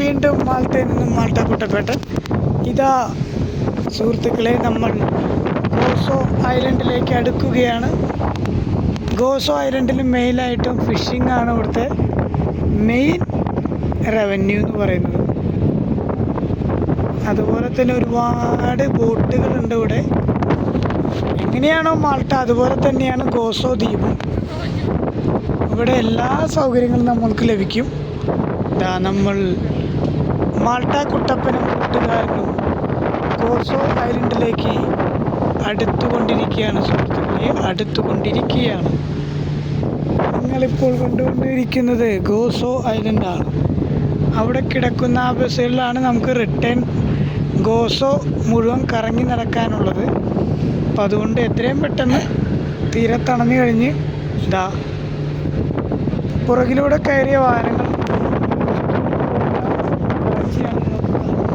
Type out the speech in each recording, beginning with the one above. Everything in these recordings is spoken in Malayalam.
വീണ്ടും മാൾട്ടയിൽ നിന്നും മാൾട്ട കുട്ടപ്പേട്ടൻ ഇതാ സുഹൃത്തുക്കളെ നമ്മൾ ഗോസോ ഐലൻഡിലേക്ക് അടുക്കുകയാണ്. ഗോസോ ഐലൻഡിൽ മെയിനായിട്ടും ഫിഷിംഗ് ആണ് ഇവിടുത്തെ മെയിൻ റവന്യൂ എന്ന് പറയുന്നത്. അതുപോലെ തന്നെ ഒരുപാട് ബോട്ടുകളുണ്ട് ഇവിടെ. എങ്ങനെയാണോ മാൾട്ട അതുപോലെ തന്നെയാണ് ഗോസോ ദ്വീപും. ഇവിടെ എല്ലാ സൗകര്യങ്ങളും നമ്മൾക്ക് ലഭിക്കും. ഇതാ നമ്മൾ മാൾട്ട കുട്ടപ്പനും കൂട്ടുകാരനും ഗോസോ ഐലൻഡിലേക്ക് അടുത്തുകൊണ്ടിരിക്കുകയാണ് സുഹൃത്തുക്കളെ. അടുത്തുകൊണ്ടിരിക്കുകയാണ്. നിങ്ങളിപ്പോൾ കണ്ടുകൊണ്ടിരിക്കുന്നത് ഗോസോ ഐലൻഡാണ്. അവിടെ കിടക്കുന്ന ആ ബസ്സുകളിലാണ് നമുക്ക് റിട്ടേൺ ഗോസോ മുഴുവൻ കറങ്ങി നടക്കാനുള്ളത്. അപ്പം അതുകൊണ്ട് എത്രയും പെട്ടെന്ന് തീരത്തണഞ്ഞു കഴിഞ്ഞ് ഇതാ പുറകിലൂടെ കയറിയ വാഹനങ്ങൾ കാഴ്ചയാണ് നിങ്ങൾക്ക് കാണുന്നത്.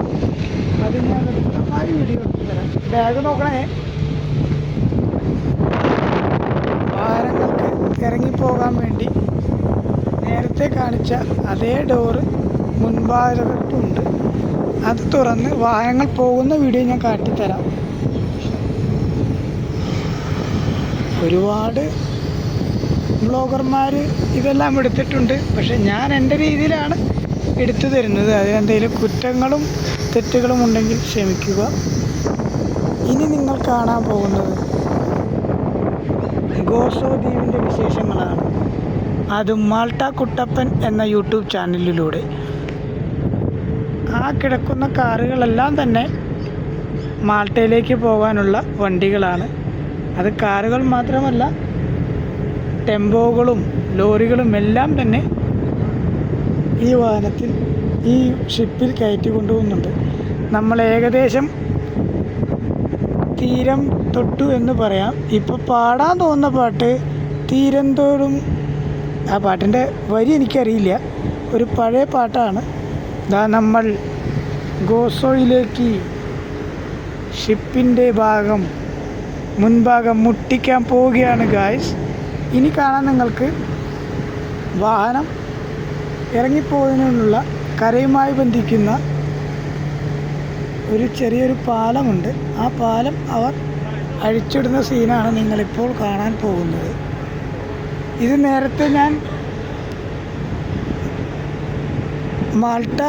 അത് ഞാൻ വ്യക്തമായ വീഡിയോ എടുത്ത് തരാം ബാഗ് നോക്കണേ. വാഹനങ്ങൾക്ക് ഇറങ്ങിപ്പോകാൻ വേണ്ടി നേരത്തെ കാണിച്ച അതേ ഡോറ് മുൻഭാഗത്തുണ്ട് അത് തുറന്ന് വാഹനങ്ങൾ പോകുന്ന വീഡിയോ ഞാൻ കാട്ടിത്തരാം. ഒരുപാട് ബ്ലോഗർമാർ ഇതെല്ലാം എടുത്തിട്ടുണ്ട്. പക്ഷെ ഞാൻ എന്റെ രീതിയിലാണ് എടുത്തു തരുന്നത്. അതിലെന്തെങ്കിലും കുറ്റങ്ങളും തെറ്റുകളും ഉണ്ടെങ്കിൽ ക്ഷമിക്കുക. ഇനി നിങ്ങൾ കാണാൻ പോകുന്നത് ഗോസോ ദ്വീപിന്റെ വിശേഷങ്ങളാണ്. അത് മാൾട്ട കുട്ടപ്പൻ എന്ന യൂട്യൂബ് ചാനലിലൂടെ. ആ കിടക്കുന്ന കാറുകളെല്ലാം തന്നെ മാൾട്ടയിലേക്ക് പോകാനുള്ള വണ്ടികളാണ്. അത് കാറുകൾ മാത്രമല്ല ടെമ്പോകളും ലോറികളും എല്ലാം തന്നെ ഈ വാഹനത്തിൽ ഈ ഷിപ്പിൽ കയറ്റി കൊണ്ടുപോകുന്നുണ്ട്. നമ്മൾ ഏകദേശം തീരം തൊട്ടു എന്ന് പറയാം. ഇപ്പോൾ പാടാൻ തോന്നുന്ന പാട്ട് തീരം തോടും. ആ പാട്ടിന്റെ വരി എനിക്കറിയില്ല. ഒരു പഴയ പാട്ടാണ്. ഇതാ നമ്മൾ ഗോസോയിലേക്ക് ഷിപ്പിന്റെ ഭാഗം മുൻഭാഗം മുട്ടിക്കാൻ പോവുകയാണ് ഗായ്സ് ഇനി കാണാൻ നിങ്ങൾക്ക് വാഹനം ഇറങ്ങിപ്പോകുന്നതിനുള്ള കരയുമായി ബന്ധിക്കുന്ന ഒരു ചെറിയൊരു പാലമുണ്ട്. ആ പാലം അവർ അഴിച്ചിടുന്ന സീനാണ് നിങ്ങളിപ്പോൾ കാണാൻ പോകുന്നത്. ഇത് നേരത്തെ ഞാൻ മാൾട്ട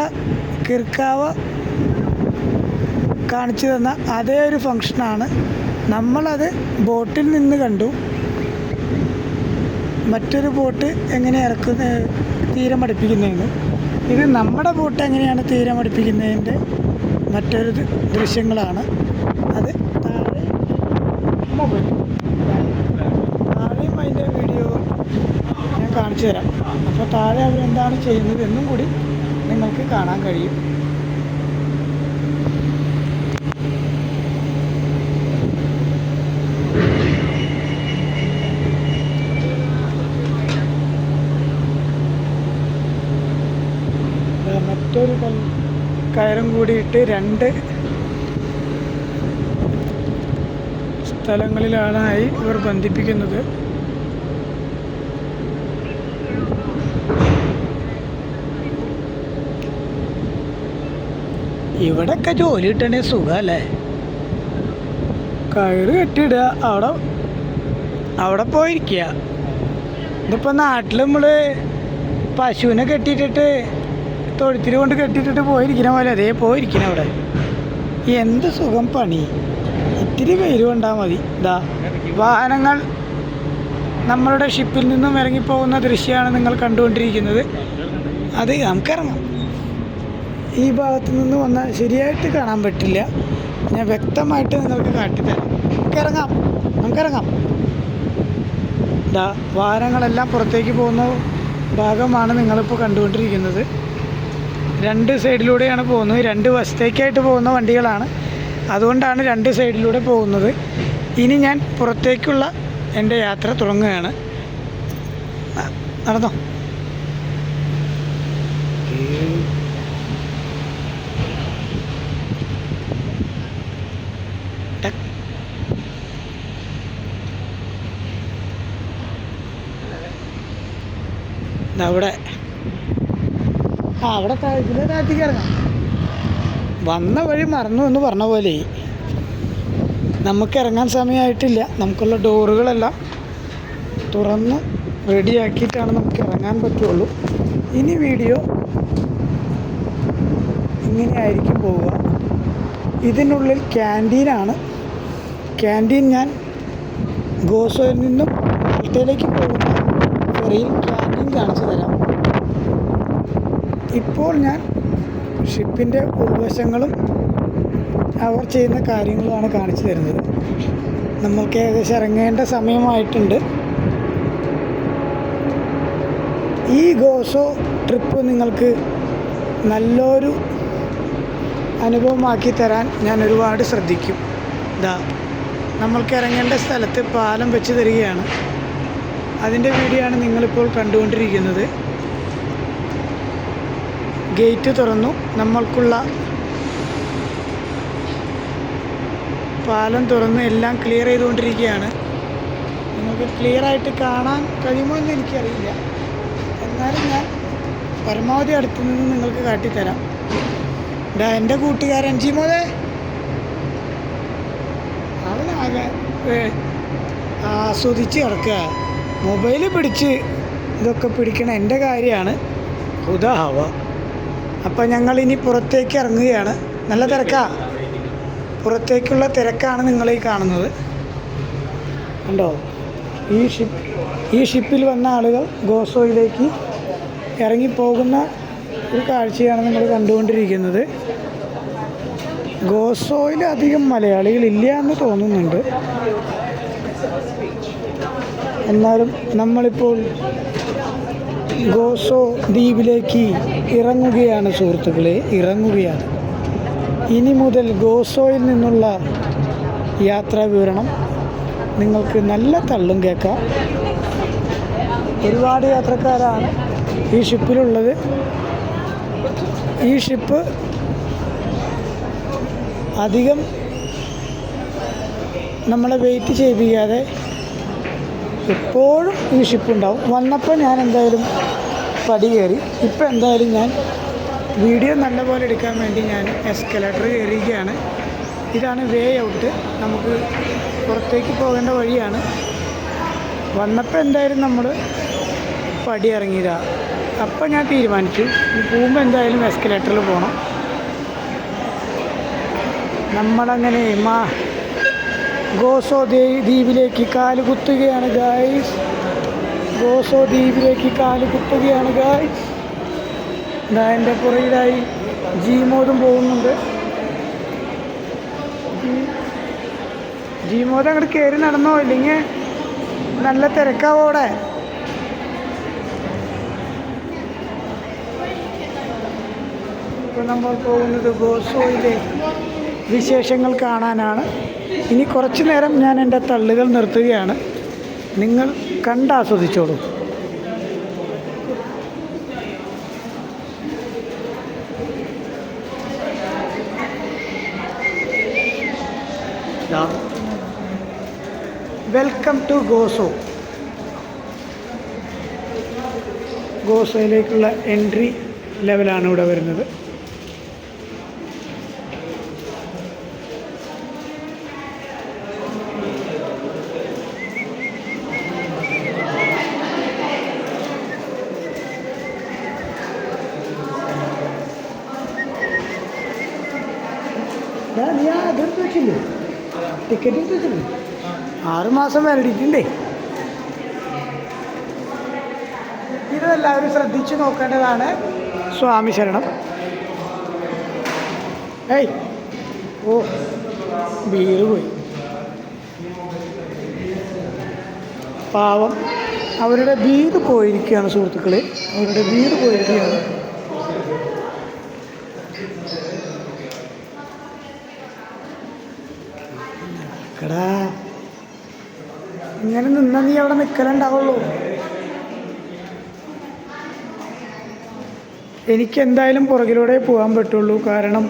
കിർക്കാവ് കാണിച്ചു തന്ന അതേ ഒരു ഫങ്ഷനാണ് നമ്മളത് ബോട്ടിൽ നിന്ന് കണ്ടു. മറ്റൊരു ബോട്ട് എങ്ങനെ ഇറക്കുന്ന തീരം അടുപ്പിക്കുന്നതെന്ന്. ഇത് നമ്മുടെ ബോട്ട് എങ്ങനെയാണ് തീരം അടുപ്പിക്കുന്നതിന്റെ മറ്റൊരു ദൃശ്യങ്ങളാണ്. അത് താഴെ മൊബൈൽ. താഴെയും അതിന്റെ വീഡിയോ ഞാൻ കാണിച്ചു തരാം. അപ്പോൾ താഴെ അവരെന്താണ് ചെയ്യുന്നത് എന്നും കൂടി നിങ്ങൾക്ക് കാണാൻ കഴിയും. മറ്റൊരു കൽ കയറും കൂടിയിട്ട് രണ്ട് സ്ഥലങ്ങളിലാണായി ഇവർ ബന്ധിപ്പിക്കുന്നത്. ഇവിടൊക്കെ ജോലി കിട്ടണേ സുഖമല്ലേ കയറ് കെട്ടിയിടുക അവിടെ അവിടെ പോയിരിക്കുക. ഇതിപ്പോൾ നാട്ടിൽ നമ്മൾ പശുവിനെ കെട്ടിയിട്ടിട്ട് തൊഴുത്തിൽ കൊണ്ട് കെട്ടിയിട്ടിട്ട് പോയിരിക്കണ പോലെ അതേ പോയിരിക്കണ അവിടെ. എന്ത് സുഖം പണി? ഇത്തിരി വെയിൽ കൊണ്ടാൽ മതി. ഇതാ വാഹനങ്ങൾ നമ്മളുടെ ഷിപ്പിൽ നിന്നും ഇറങ്ങിപ്പോകുന്ന ദൃശ്യമാണ് നിങ്ങൾ കണ്ടുകൊണ്ടിരിക്കുന്നത്. അത് നമുക്കിറങ്ങാം ഈ ഭാഗത്ത് നിന്ന് വന്നാൽ ശരിയായിട്ട് കാണാൻ പറ്റില്ല. ഞാൻ വ്യക്തമായിട്ട് നിങ്ങൾക്ക് കാട്ടിത്തരാം. നമുക്കിറങ്ങാം. നമുക്കിറങ്ങാം. ഇതാ വാഹനങ്ങളെല്ലാം പുറത്തേക്ക് പോകുന്ന ഭാഗമാണ് നിങ്ങളിപ്പോൾ കണ്ടുകൊണ്ടിരിക്കുന്നത്. രണ്ട് സൈഡിലൂടെയാണ് പോകുന്നത്. രണ്ട് വശത്തേക്കായിട്ട് പോകുന്ന വണ്ടികളാണ്. അതുകൊണ്ടാണ് രണ്ട് സൈഡിലൂടെ പോകുന്നത്. ഇനി ഞാൻ പുറത്തേക്കുള്ള എന്റെ യാത്ര തുടങ്ങുകയാണ്. നടന്നോ? അവിടെ അവിടെ ഇതിലെ താഴത്തേക്ക് ഇറങ്ങാം. വന്ന വഴി മറന്നു എന്ന് പറഞ്ഞ പോലെ നമുക്ക് ഇറങ്ങാൻ സമയമായിട്ടില്ല. നമുക്കുള്ള ഡോറുകളെല്ലാം തുറന്ന് റെഡിയാക്കിയിട്ടാണ് നമുക്ക് ഇറങ്ങാൻ പറ്റുള്ളൂ. ഇനി വീഡിയോ ഇങ്ങനെയായിരിക്കും പോവുക. ഇതിനുള്ളിൽ ക്യാന്റീനാണ് ക്യാന്റീൻ ഞാൻ ഗോസോയിൽ നിന്നും മാൾട്ടയിലേക്ക് പോകുന്ന ഫെറിയിൽ ക്യാന്റീൻ കാണിച്ചു തരാം. ഇപ്പോൾ ഞാൻ ഷിപ്പിന്റെ ഉൾവശങ്ങളും അവർ ചെയ്യുന്ന കാര്യങ്ങളുമാണ് കാണിച്ചു തരുന്നത്. നമ്മൾക്ക് ഏകദേശം ഇറങ്ങേണ്ട സമയമായിട്ടുണ്ട്. ഈ ഗോസോ ട്രിപ്പ് നിങ്ങൾക്ക് നല്ലൊരു അനുഭവമാക്കി തരാൻ ഞാൻ ഒരുപാട് ശ്രദ്ധിക്കും. ഇതാ നമ്മൾക്ക് ഇറങ്ങേണ്ട സ്ഥലത്ത് പാലം വെച്ച് തരികയാണ്. അതിന്റെ വീഡിയോ ആണ് നിങ്ങളിപ്പോൾ കണ്ടുകൊണ്ടിരിക്കുന്നത്. ഗേറ്റ് തുറന്നു. നമ്മൾക്കുള്ള പാലം തുറന്ന് എല്ലാം ക്ലിയർ ചെയ്തുകൊണ്ടിരിക്കുകയാണ്. നിങ്ങൾക്ക് ക്ലിയർ ആയിട്ട് കാണാൻ കഴിയുമോ എന്ന് എനിക്കറിയില്ല. എന്നാലും ഞാൻ പരമാവധി അടുത്തു നിന്ന് നിങ്ങൾക്ക് കാട്ടിത്തരാം. ഡാ എന്റെ കൂട്ടുകാരൻ ജിമോദേ അവനാകെ ആസ്വദിച്ച് കിടക്കുക മൊബൈൽ പിടിച്ച് ഇതൊക്കെ പിടിക്കണ എന്റെ കാര്യമാണ്. ഹുദാഹവ അപ്പം ഞങ്ങൾ ഇനി പുറത്തേക്ക് ഇറങ്ങുകയാണ്. നല്ല തിരക്കാ. പുറത്തേക്കുള്ള തിരക്കാണ് നിങ്ങൾ ഈ കാണുന്നത്. കണ്ടോ? ഈ ഷിപ്പ് ഈ ഷിപ്പിൽ വന്ന ആളുകൾ ഗോസോയിലേക്ക് ഇറങ്ങിപ്പോകുന്ന ഒരു കാഴ്ചയാണ് നിങ്ങൾ കണ്ടുകൊണ്ടിരിക്കുന്നത്. ഗോസോയിൽ അധികം മലയാളികളില്ല എന്ന് തോന്നുന്നുണ്ട്. എന്നാലും നമ്മളിപ്പോൾ ഗോസോ ദ്വീപിലേക്ക് ഇറങ്ങുകയാണ് സുഹൃത്തുക്കളെ ഇറങ്ങുകയാണ്. ഇനി മുതൽ ഗോസോയിൽ നിന്നുള്ള യാത്രാ വിവരണം നിങ്ങൾക്ക് നല്ല തള്ളും കേൾക്കാം. ഒരുപാട് യാത്രക്കാരാണ് ഈ ഷിപ്പിലുള്ളത്. ഈ ഷിപ്പ് അധികം നമ്മളെ വെയിറ്റ് ചെയ്യിപ്പിക്കാതെ എപ്പോഴും ഈ ഷിപ്പ് ഉണ്ടാവും വന്നപ്പോൾ ഞാൻ എന്തായാലും പടി കയറി. ഇപ്പം എന്തായാലും ഞാൻ വീഡിയോ നല്ലപോലെ എടുക്കാൻ വേണ്ടി ഞാൻ എസ്കലേറ്റർ കയറിയിരിക്കുകയാണ്. ഇതാണ് വേ ഔട്ട് നമുക്ക് പുറത്തേക്ക് പോകേണ്ട വഴിയാണ്. വന്നപ്പോൾ എന്തായാലും നമ്മൾ പടി ഇറങ്ങിയതാ. അപ്പം ഞാൻ തീരുമാനിച്ചു. പോകുമ്പോൾ എന്തായാലും എസ്കലേറ്ററിൽ പോകണം. നമ്മളങ്ങനെ മാ ഗോസോ ദ്വീ- ദ്വീപിലേക്ക് കാൽ കുത്തുകയാണ് ഗായ്സ് ഗോസോ ദ്വീപിലേക്ക് കാൽ കുത്തുകയാണ് ഗായ്സ് ഇതാ എന്റെ പുറകിലായി ജീമോദും പോകുന്നുണ്ട്. ജീമോദം അങ്ങോട്ട് കയറി നടന്നോ? ഇല്ലെങ്കിൽ നല്ല തിരക്കാവോടെ ഇപ്പോൾ നമ്മൾ പോകുന്നത് ഗോസോയിലെ വിശേഷങ്ങൾ കാണാനാണ്. ഇനി കുറച്ചു നേരം ഞാൻ എന്റെ തള്ളുകൾ നിർത്തുകയാണ്. നിങ്ങൾ കണ്ടാസ്വദിച്ചോളൂ. വെൽക്കം ടു ഗോസോ ഗോസോയിലേക്കുള്ള എൻട്രി ലെവലാണ് ഇവിടെ വരുന്നത്. നീ ആ അതെടുത്ത് വെച്ചില്ലേ ടിക്കറ്റ് എടുത്ത് വെച്ചില്ലേ ആറുമാസം വേണ്ടിയിട്ടുണ്ടേ ഇതെല്ലാവരും ശ്രദ്ധിച്ചു നോക്കേണ്ടതാണ്. സ്വാമി ശരണം. ഏയ്. ഓ ബീറ് പോയി. പാവം. അവരുടെ വീട് പോയിരിക്കുകയാണ് സുഹൃത്തുക്കളെ. അവരുടെ വീട് പോയിരിക്കുകയാണ്. കടാ ഇങ്ങനെ നിന്ന നീ അവിടെ നിൽക്കലുണ്ടാവുള്ളൂ എനിക്ക് എന്തായാലും പുറകിലൂടെ പോകാൻ പറ്റുള്ളൂ. കാരണം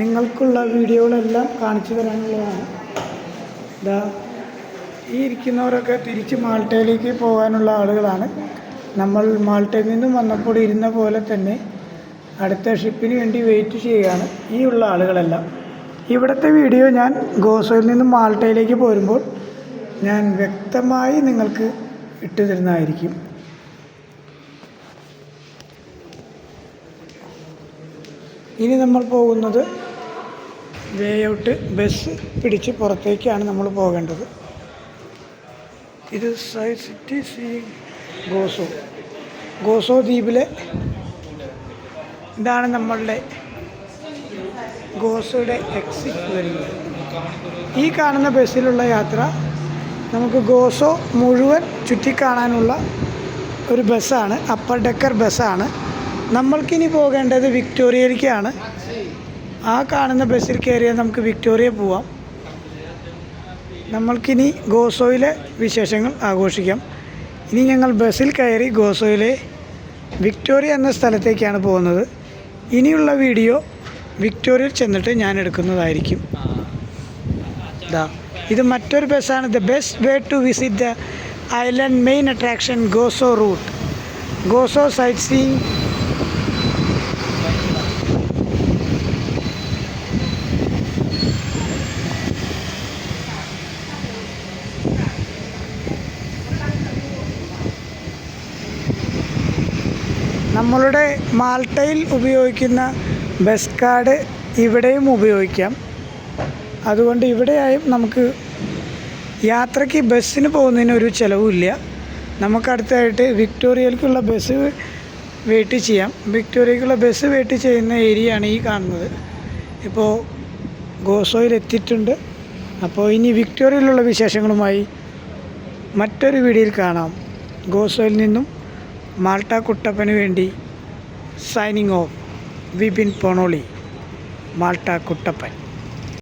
നിങ്ങൾക്കുള്ള വീഡിയോകളെല്ലാം കാണിച്ചു തരാനുള്ളതാണ്. ഇതാ ഈ ഇരിക്കുന്നവരൊക്കെ തിരിച്ച് മാൾട്ടയിലേക്ക് പോകാനുള്ള ആളുകളാണ്. നമ്മൾ മാൾട്ടയിൽ നിന്നും വന്നപ്പോൾ ഇരുന്ന പോലെ തന്നെ അടുത്ത ഷിപ്പിന് വേണ്ടി വെയിറ്റ് ചെയ്യുകയാണ് ഈ ഉള്ള ആളുകളെല്ലാം. ഇവിടുത്തെ വീഡിയോ ഞാൻ ഗോസോയിൽ നിന്നും മാൾട്ടയിലേക്ക് പോരുമ്പോൾ ഞാൻ വ്യക്തമായി നിങ്ങൾക്ക് ഇട്ടു തരുന്നതായിരിക്കും. ഇനി നമ്മൾ പോകുന്നത് വേ ഔട്ട് ബസ് പിടിച്ച് പുറത്തേക്കാണ് നമ്മൾ പോകേണ്ടത്. ഇത് സൈ സിറ്റി സി ഗോസോ ഗോസോ ദ്വീപിലെ ഇതാണ് നമ്മളുടെ ഗോസോയുടെ എക്സിറ്റ് വരുന്നത് ഈ കാണുന്ന ബസ്സിലുള്ള യാത്ര നമുക്ക് ഗോസോ മുഴുവൻ ചുറ്റിക്കാണാനുള്ള ഒരു ബസ്സാണ് അപ്പർ ഡെക്കർ ബസ്സാണ്. നമ്മൾക്കിനി പോകേണ്ടത് വിക്ടോറിയയിലേക്കാണ്. ആ കാണുന്ന ബസ്സിൽ കയറിയാൽ നമുക്ക് വിക്ടോറിയ പോവാം. നമ്മൾക്കിനി ഗോസോയിലെ വിശേഷങ്ങൾ ആഘോഷിക്കാം. ഇനി ഞങ്ങൾ ബസ്സിൽ കയറി ഗോസോയിലെ വിക്ടോറിയ എന്ന സ്ഥലത്തേക്കാണ് പോകുന്നത്. ഇനിയുള്ള വീഡിയോ വിക്ടോറിയയിൽ ചെന്നിട്ട് ഞാൻ എടുക്കുന്നതായിരിക്കും. ദാ ഇത് മറ്റൊരു ബസ്സാണ്. The best way to visit the island main attraction Gozo route Gozo sightseeing നമ്മളുടെ മാൾട്ടയിൽ ഉപയോഗിക്കുന്ന ബസ് കാർഡ് ഇവിടെയും ഉപയോഗിക്കാം. അതുകൊണ്ട് ഇവിടെയായും നമുക്ക് യാത്രയ്ക്ക് ബസ്സിന് പോകുന്നതിന് ഒരു ചിലവുമില്ല. നമുക്കടുത്തായിട്ട് വിക്ടോറിയയിലേക്കുള്ള ബസ് വെയിറ്റ് ചെയ്യാം. വിക്ടോറിയക്കുള്ള ബസ് വെയിറ്റ് ചെയ്യുന്ന ഏരിയ ആണ് ഈ കാണുന്നത്. ഇപ്പോൾ ഗോസോയിൽ എത്തിയിട്ടുണ്ട്. അപ്പോൾ ഇനി വിക്ടോറിയയിലുള്ള വിശേഷങ്ങളുമായി മറ്റൊരു വീഡിയോയിൽ കാണാം. ഗോസോയിൽ നിന്നും മാൾട്ട കുട്ടപ്പന് വേണ്ടി signing off. Vipin Ponoli Malta Kuttappan